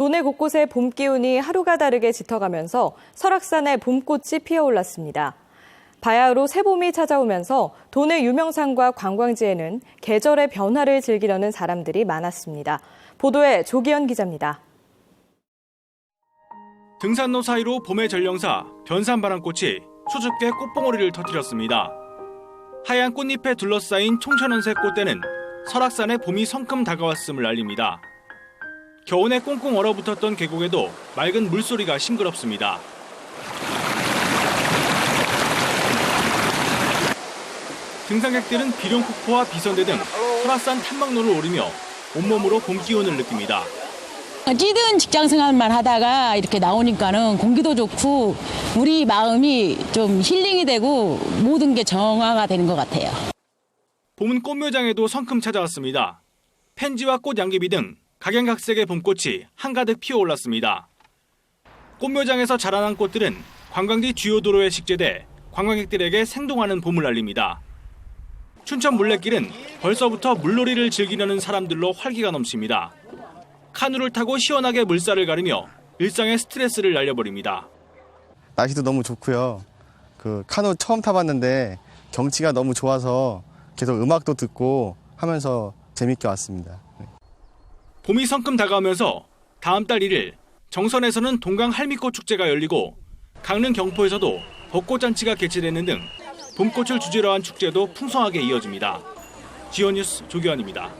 도내 곳곳에 봄 기운이 하루가 다르게 짙어가면서 설악산에 봄꽃이 피어올랐습니다. 바야흐로 새봄이 찾아오면서 도내 유명산과 관광지에는 계절의 변화를 즐기려는 사람들이 많았습니다. 보도에 조기현 기자입니다. 등산로 사이로 봄의 전령사 변산바람꽃이 수줍게 꽃봉오리를 터뜨렸습니다. 하얀 꽃잎에 둘러싸인 총천연색 꽃대는 설악산에 봄이 성큼 다가왔음을 알립니다. 겨우내 꽁꽁 얼어붙었던 계곡에도 맑은 물소리가 싱그럽습니다. 등산객들은 비룡폭포와 비선대 등 설악산 탐방로를 오르며 온몸으로 봄 기운을 느낍니다. 찌든 직장 생활만 하다가 이렇게 나오니까는 공기도 좋고 우리 마음이 좀 힐링이 되고 모든 게 정화가 되는 것 같아요. 봄은 꽃묘장에도 성큼 찾아왔습니다. 펜지와 꽃 양귀비 등 각양각색의 봄꽃이 한가득 피어올랐습니다. 꽃묘장에서 자라난 꽃들은 관광지 주요 도로에 식재돼 관광객들에게 생동하는 봄을 알립니다. 춘천 물레길은 벌써부터 물놀이를 즐기려는 사람들로 활기가 넘칩니다. 카누를 타고 시원하게 물살을 가르며 일상의 스트레스를 날려버립니다. 날씨도 너무 좋고요. 그 카누 처음 타봤는데 경치가 너무 좋아서 계속 음악도 듣고 하면서 재밌게 왔습니다. 네. 봄이 성큼 다가오면서 다음 달 1일 정선에서는 동강 할미꽃 축제가 열리고 강릉 경포에서도 벚꽃 잔치가 개최되는 등 봄꽃을 주제로 한 축제도 풍성하게 이어집니다. 지원 뉴스 조기환입니다.